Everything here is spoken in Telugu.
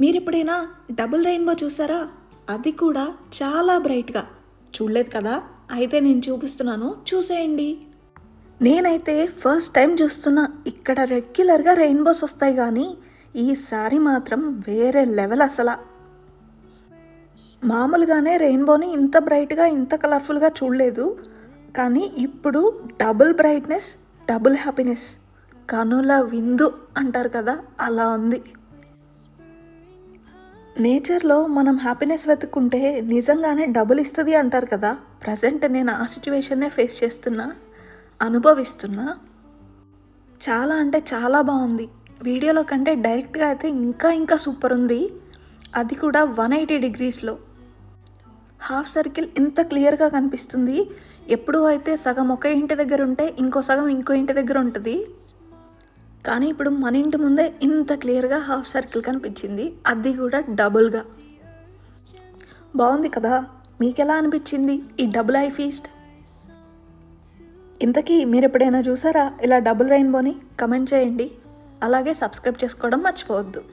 మీరు ఎప్పుడైనా డబుల్ రెయిన్బో చూసారా? అది కూడా చాలా బ్రైట్గా. చూడలేదు కదా? అయితే నేను చూపిస్తున్నాను. చూసేయండి. నేనైతే ఫస్ట్ టైం చూస్తున్నా. ఇక్కడ రెగ్యులర్గా రెయిన్బోస్ వస్తాయి కానీ ఈసారి మాత్రం వేరే లెవెల్ అసలు. మామూలుగానే రెయిన్బోని ఇంత బ్రైట్గా ఇంత కలర్ఫుల్గా చూడలేదు. కానీ ఇప్పుడు డబుల్ బ్రైట్నెస్ డబుల్ హ్యాపీనెస్. కనుల విందు అంటారు కదా? అలా ఉంది. నేచర్లో మనం హ్యాపీనెస్ వెతుక్కుంటే నిజంగానే డబుల్ ఇస్తుంది అంటారు కదా. ప్రజెంట్ నేను ఆ సిచ్యువేషన్నే ఫేస్ చేస్తున్నా అనుభవిస్తున్నా. చాలా అంటే చాలా బాగుంది. వీడియోలో కంటే డైరెక్ట్గా అయితే ఇంకా ఇంకా సూపర్ ఉంది. అది కూడా వన్ ఎయిటీ డిగ్రీస్లో. హాఫ్ సర్కిల్ ఇంత క్లియర్గా కనిపిస్తుంది. ఎప్పుడు అయితే సగం ఒక ఇంటి దగ్గర ఉంటే ఇంకో సగం ఇంకో ఇంటి దగ్గర ఉంటుంది. కానీ ఇప్పుడు మన ఇంటి ముందే ఇంత క్లియర్గా హాఫ్ సర్కిల్ కనిపించింది. అది కూడా డబుల్గా. బాగుంది కదా? మీకు ఎలా అనిపించింది ఈ డబుల్ ఐ ఫీస్ట్? ఇంతకీ మీరు ఎప్పుడైనా చూసారా ఇలా డబుల్ రెయిన్బోని? కమెంట్ చేయండి. అలాగే సబ్స్క్రైబ్ చేసుకోవడం మర్చిపోవద్దు.